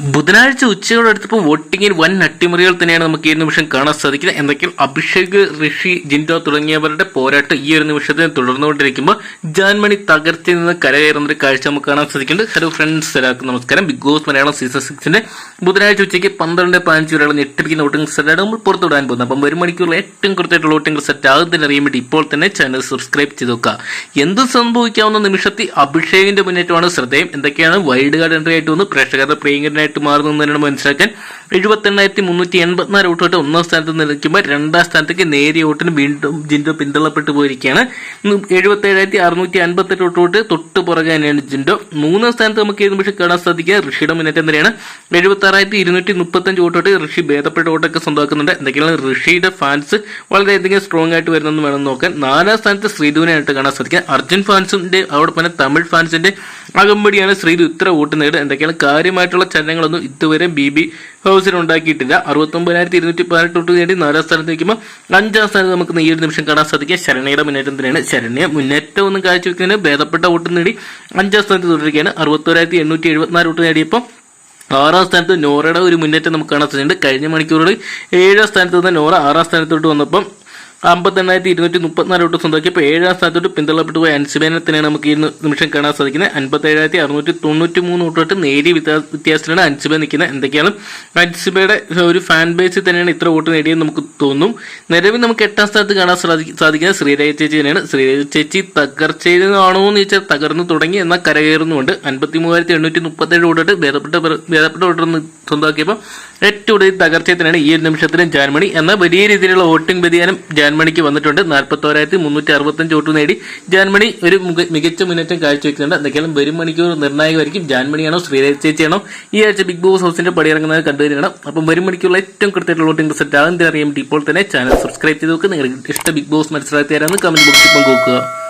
ബുധനാഴ്ച ഉച്ചയോടെ ഉച്ചയോടടുത്തപ്പോൾ വോട്ടിങ്ങിൽ വൻ അട്ടിമറികൾ തന്നെയാണ് നമുക്ക് ഈ നിമിഷം കാണാൻ സാധിക്കുന്നത്. എന്തൊക്കെയാണ് അഭിഷേക് ഋഷി ജിൻഡോ തുടങ്ങിയവരുടെ പോരാട്ടം ഈ ഒരു നിമിഷത്തിന് തുടർന്നുകൊണ്ടിരിക്കുമ്പോൾ ജാൻമണി തകർച്ചയിൽ നിന്ന് കരകയറുന്ന ഒരു കാഴ്ച നമുക്ക് കാണാൻ സാധിക്കുന്നുണ്ട്. ഹലോ ഫ്രണ്ട്സ് എല്ലാവർക്കും നമസ്കാരം. ബിഗ് ബോസ് മലയാളം സീസൺ സിക്സിന്റെ ബുധനാഴ്ച ഉച്ചയ്ക്ക് പന്ത്രണ്ട് പതിനഞ്ച് വരെയുള്ള ഞെട്ടിപ്പിക്കുന്ന വോട്ടിംഗ് സെറ്റാണ് നമ്മൾ പുറത്തു വിടാൻ പോകുന്നത്. അപ്പം ഒരു മണിക്കൂറിൽ ഏറ്റവും കൃത്യമായിട്ടുള്ള വോട്ടിംഗ് സെറ്റ് ആകുന്നതിന് അറിയാൻ വേണ്ടി ഇപ്പോൾ തന്നെ ചാനൽ സബ്സ്ക്രൈബ് ചെയ്ത് നോക്കുക എന്ത് സംഭവിക്കാവുന്ന നിമിഷത്തിൽ അഭിഷേകിന്റെ മുന്നേറ്റമാണ് ശ്രദ്ധേയം. എന്തൊക്കെയാണ് വൈൽഡ് കാർഡ് എൻട്രി ആയിട്ട് വന്ന് പ്രേക്ഷകരുടെ പ്രിയങ്കരനായിട്ട് മാറുന്നതിനാണ് മനസ്സിലാക്കാൻ. എഴുപത്തി എണ്ണായിരത്തി മുന്നൂറ്റി എൺപത്തിനാല് വോട്ടോട്ട് ഒന്നാം സ്ഥാനത്ത് നിൽക്കുമ്പോൾ രണ്ടാം സ്ഥാനത്തേക്ക് നേരിയ വോട്ടിന് വീണ്ടും ജിൻഡോ പിന്തള്ളപ്പെട്ടു പോയിരിക്കുകയാണ്. എഴുപത്തി ഏഴായിരത്തി അറുന്നൂറ്റി അൻപത്തെട്ട് വോട്ടോട്ട് തൊട്ട് പുറകെ തന്നെയാണ് ജിൻഡോ. മൂന്നാം സ്ഥാനത്ത് നമുക്ക് ഏത് പക്ഷേ കാണാൻ സാധിക്കുക ഋഷിയുടെ മുന്നേറ്റം തന്നെയാണ് എഴുപത്തി ആറായിരത്തി ഇരുന്നൂറ്റി മുപ്പത്തഞ്ച് വോട്ടോട്ട് ഋഷി ഭേദപ്പെട്ട വോട്ടൊക്കെ സ്വന്തമാക്കുന്നുണ്ട്. എന്തൊക്കെയാണ് ഋഷിയുടെ ഫാൻസ് വളരെ വളരെയധികം സ്ട്രോങ് ആയിട്ട് വരുന്നെന്ന് വേണം നോക്കാൻ. നാലാം സ്ഥാനത്ത് ശ്രീധുവിനായിട്ട് കാണാൻ സാധിക്കുക. അർജുൻ ഫാൻസിന്റെ അതോടൊപ്പം തന്നെ തമിഴ് ഫാൻസിന്റെ അകമ്പടിയാണ് ഇത്ര വോട്ട് നേടുക എന്തൊക്കെയാണ്? കാര്യമായിട്ടുള്ള ചലനങ്ങളൊന്നും ഇതുവരെ ബി ബി ഹൗസിൽ ഉണ്ടാക്കിയിട്ടില്ല. അറുപത്തൊമ്പതിനായിരത്തി ഇരുന്നൂറ്റി പതിനെട്ട് വോട്ട് നേടി നാലാം സ്ഥാനത്ത് നിൽക്കുമ്പോൾ അഞ്ചാം സ്ഥാനത്ത് നമുക്ക് ഈ ഒരു നിമിഷം കാണാൻ സാധിക്കുക. ശരണയുടെ മുന്നേറ്റം തന്നെയാണ്. ശരണ്യ മുന്നേറ്റം ഒന്നും കാഴ്ചവെക്കുന്നതിന് ഭേദപ്പെട്ട വോട്ട് നേടി അഞ്ചാം സ്ഥാനത്ത് തുടരുകയാണ്. അറുപത്തോരായിരത്തി എണ്ണൂറ്റി എഴുപത്തിനാല് വോട്ട് നേടിയപ്പോൾ ആറാം സ്ഥാനത്ത് നോറയുടെ ഒരു മുന്നേറ്റം നമുക്ക് കാണാൻ സാധിച്ചിട്ടുണ്ട് കഴിഞ്ഞ മണിക്കൂറുകളിൽ ഏഴാം സ്ഥാനത്ത് നിന്ന് നോറ ആറാം സ്ഥാനത്തോട്ട് വന്നപ്പം അമ്പത്തെണ്ണായിരത്തി ഇരുന്നൂറ്റി മുപ്പത്തിനാല് വോട്ട് സ്വന്തമാക്കിയപ്പോൾ ഏഴാം സ്ഥാനത്തോട്ട് പിന്തള്ളപ്പെട്ടു പോയ അൻസിബേനെ തന്നെയാണ് നമുക്ക് ഈ നിമിഷം കാണാൻ സാധിക്കുന്നത്. അൻപത്തേഴായിരത്തി അറുന്നൂറ്റി തൊണ്ണൂറ്റി മൂന്ന് വോട്ടോട്ട് നേരിയ വ്യത്യാ- വ്യത്യാസത്തിലാണ് അൻസിബ നിൽക്കുന്നത്. എന്തൊക്കെയാണ്? അൻസിബയുടെ ഒരു ഫാൻ ബേസിൽ തന്നെയാണ് ഇത്ര വോട്ട് നേടിയെന്ന് നമുക്ക് തോന്നും. നിലവിൽ നമുക്ക് എട്ടാം സ്ഥാനത്ത് കാണാൻ സാധി- സാധിക്കുന്നത് ശ്രീരേഖ ചേച്ചി തന്നെയാണ്. ശ്രീരേഖ ചേച്ചി തകർച്ചയിൽ നിന്നാണോ എന്ന് ചോദിച്ചാൽ തകർന്നു തുടങ്ങി എന്നാൽ കരകയറുന്നുമുണ്ട്. അൻപത്തി മൂവായിരത്തി എണ്ണൂറ്റി മുപ്പത്തേഴ് വോട്ടോട്ട് ഭേദപ്പെട്ട ഭേദപ്പെട്ട വോട്ടൊന്ന് സ്വന്തമാക്കിയപ്പോൾ ഏറ്റവും കൂടുതൽ തകർച്ചയെ തന്നെയാണ് ഈ ഒരു നിമിഷത്തിലും ജാൻമണി. എന്നാൽ വലിയ രീതിയിലുള്ള വോട്ടിംഗ് വ്യതിയാനം ജാൻമണിക്ക് വന്നിട്ടുണ്ട്. നാൽപ്പത്തോരായിരത്തി മുന്നൂറ്റി അറുപത്തഞ്ച് വോട്ട് നേടി ജാൻമണി ഒരു മുക- മികച്ച മുന്നേറ്റം കാഴ്ചവെക്കുന്നുണ്ട്. എന്തൊക്കെയാലും വരും മണിക്കൂർ നിർണായകമായിരിക്കും. ജാൻമണിയാണോ ശ്രീരേഖ ചേച്ചിയാണോ ഈ ആഴ്ച ബിഗ് ബോസ് ഹൗസിന്റെ പടിയിറങ്ങുന്നത് കണ്ടുവരികയാണ് അപ്പം വരും മണിക്കൂറുള്ള ഏറ്റവും കൃത്യമായിട്ടുള്ള വോട്ടിംഗ് റിസൾട്ട് അറിയാൻ വേണ്ടി ഇപ്പോൾ തന്നെ ചാനൽ സബ്സ്ക്രൈബ് ചെയ്ത് നോക്കുക നിങ്ങൾക്ക് ഇഷ്ട ബിഗ് ബോസ് മത്സരാർത്ഥിയാരാന്ന് കമന്റ് ബോക്സിൽ പങ്കുവെക്കുക.